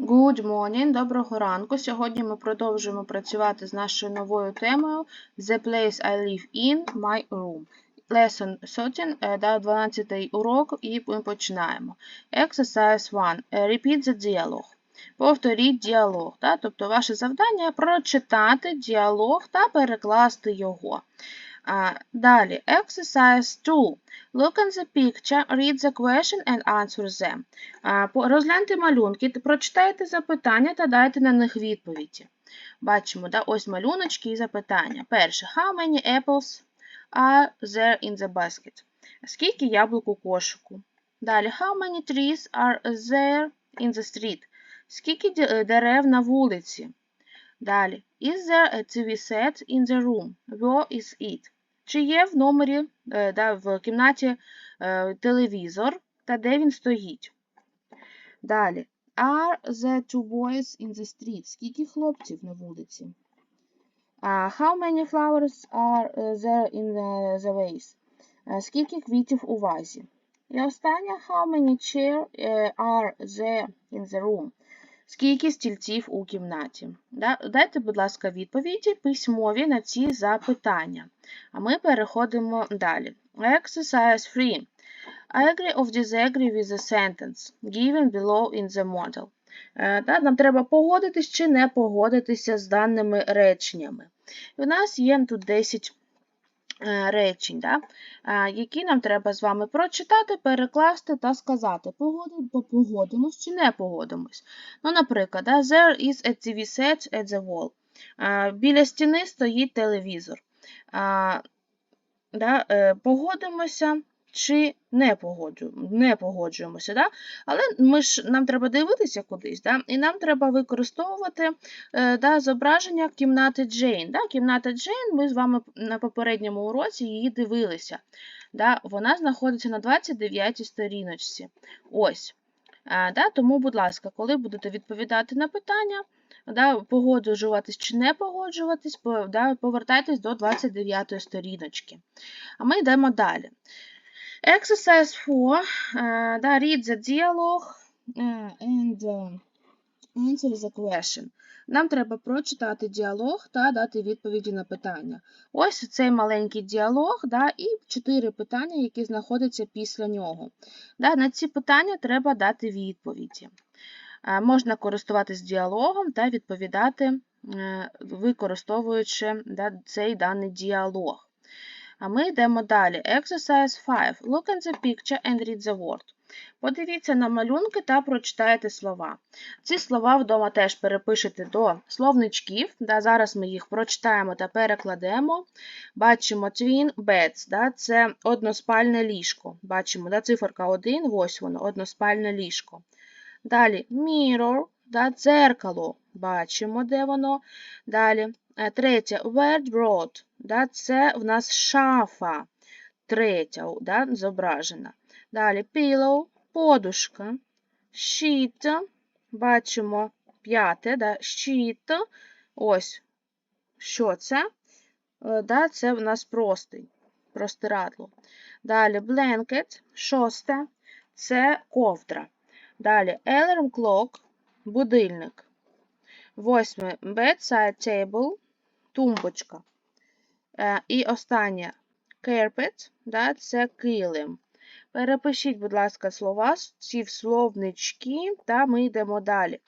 Good morning, доброго ранку. Сьогодні ми продовжуємо працювати з нашою новою темою The place I live in, my room. Lesson 13, е, да, 12 урок, і ми починаємо. Exercise 1. Е, Repeat the dialogue. Повторіть діалог. Тобто ваше завдання прочитати діалог та перекласти його. А, Далі, exercise 2. Look at the picture, read the question and answer them. А, Розгляньте малюнки, прочитайте запитання та дайте на них відповіді. Бачимо, да? ось малюночки і запитання. Перше. How many apples are there in the basket? Скільки яблук у кошику? Далі. How many trees are there in the street? Скільки е, дерев на вулиці? Далі. Is there a TV set in the room? Where is it? Чи є в номері, е, да, в кімнаті е, телевізор та де він стоїть? Далі. Are there two boys in the street? Скільки хлопців на вулиці? Uh, how many flowers are е, there in the, the vase? Е, Скільки квітів у вазі? І останнє. How many chairs are there in the room? Скільки стільців у кімнаті? Дайте, будь ласка, відповіді письмові на ці запитання. А ми переходимо далі. Exercise 3. Agree or disagree with the sentence given below in the model. Е, Нам треба погодитись чи не погодитися з даними реченнями. І у нас є тут 10 е, речень, да, е, які нам треба з вами прочитати, перекласти та сказати, погоди- погодимось чи не погодимось. Ну, наприклад, да, there is a TV set at the wall. Е, Біля стіни стоїть телевізор. Е, Да, е, погодимося чи не, погоджу, не погоджуємося. Да? Але ми ж, нам треба дивитися кудись, да? і нам треба використовувати е, да, зображення кімнати Джейн. Да? Кімната Джейн, ми з вами на попередньому уроці її дивилися. Да? Вона знаходиться на 29 й сторіночці. Ось. Е, да? Тому, будь ласка, коли будете відповідати на питання, да, погоджуватись чи не погоджуватись, по- да, повертайтесь до 29 сторіночки. А ми йдемо далі. Exercise 4. е, да, read the dialogue and е, answer the question. Нам треба прочитати діалог та дати відповіді на питання. Ось цей маленький діалог да, і чотири питання, які знаходяться після нього. Да, на ці питання треба дати відповіді. Можна користуватись діалогом та відповідати, е, використовуючи да, цей даний діалог. А ми йдемо далі. Exercise 5. Look at the picture and read the word. Подивіться на малюнки та прочитайте слова. Ці слова вдома теж перепишете до словничків. Да, зараз ми їх прочитаємо та перекладемо. Бачимо twin beds, да, це односпальне ліжко. Бачимо, да, циферка 1, ось воно, односпальне ліжко. Далі mirror, да, дзеркало. Бачимо, де воно. Далі. Е, Третє wardrobe, да, це в нас шафа. Третя да, зображена. Далі pillow, подушка. Sheet, бачимо п'яте, да, sheet. Ось, що це? Е, Да, це в нас простий, простирадло. Далі blanket, шосте, це ковдра. Далі alarm clock, будильник. Восьме bedside table, тумбочка. Е, І останнє carpet, да, це килим. Перепишіть, будь ласка, слова ці в словнички, та ми йдемо далі.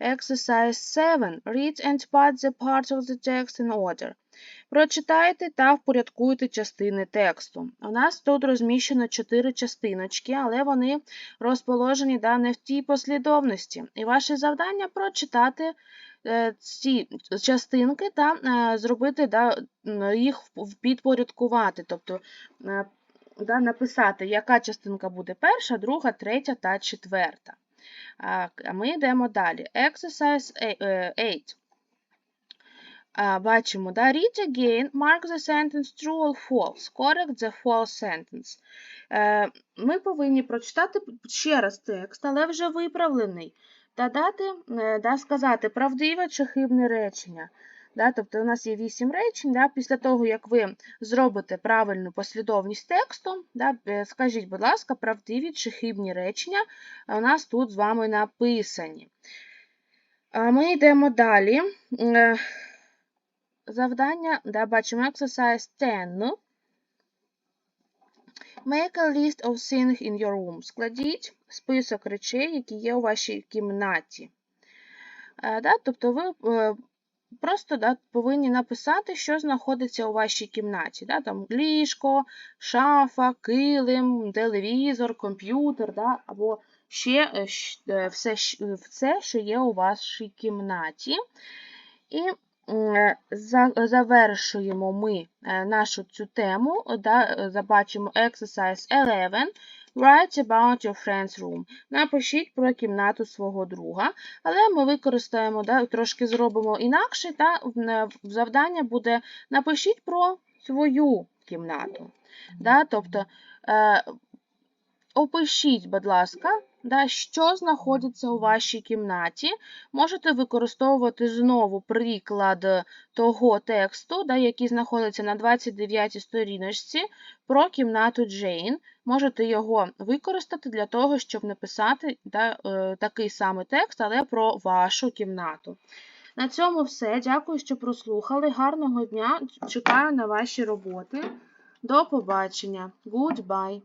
Exercise 7. Read and put the parts of the text in order. Прочитайте та впорядкуйте частини тексту. У нас тут розміщено чотири частиночки, але вони розположені да, не в тій послідовності. І ваше завдання прочитати е, ці частинки та е, зробити да, їх підпорядкувати. Тобто е, да, написати, яка частинка буде перша, друга, третя та четверта. А ми йдемо далі. Exercise 8. Бачимо, да? Read again, mark the sentence true or false. Correct the false sentence. Е, Ми повинні прочитати ще раз текст, але вже виправлений. Та дати, е, да, сказати правдиве чи хибне речення. Да? Тобто у нас є вісім речень. Да? Після того, як ви зробите правильну послідовність тексту, да? е, скажіть, будь ласка, правдиві чи хибні речення у нас тут з вами написані. Ми йдемо далі. Завдання, да, бачимо, exercise 10. Make a list of things in your room. Складіть список речей, які є у вашій кімнаті. Е, Да, тобто ви е, просто да, повинні написати, що знаходиться у вашій кімнаті. Да, там ліжко, шафа, килим, телевізор, комп'ютер, да, або ще е, все, все, що є у вашій кімнаті. І завершуємо ми е, нашу цю тему, да, е, забачимо exercise 11. Write about your friend's room. Напишіть про кімнату свого друга, але ми використаємо, трошки зробимо інакше, та е, завдання буде напишіть про свою кімнату. Тобто опишіть, будь ласка, да, що знаходиться у вашій кімнаті. Можете використовувати знову приклад того тексту, да, який знаходиться на 29 сторіночці про кімнату Джейн. Можете його використати для того, щоб написати да, е, такий самий текст, але про вашу кімнату. На цьому все. Дякую, що прослухали. Гарного дня. Чекаю на ваші роботи. До побачення. Goodbye.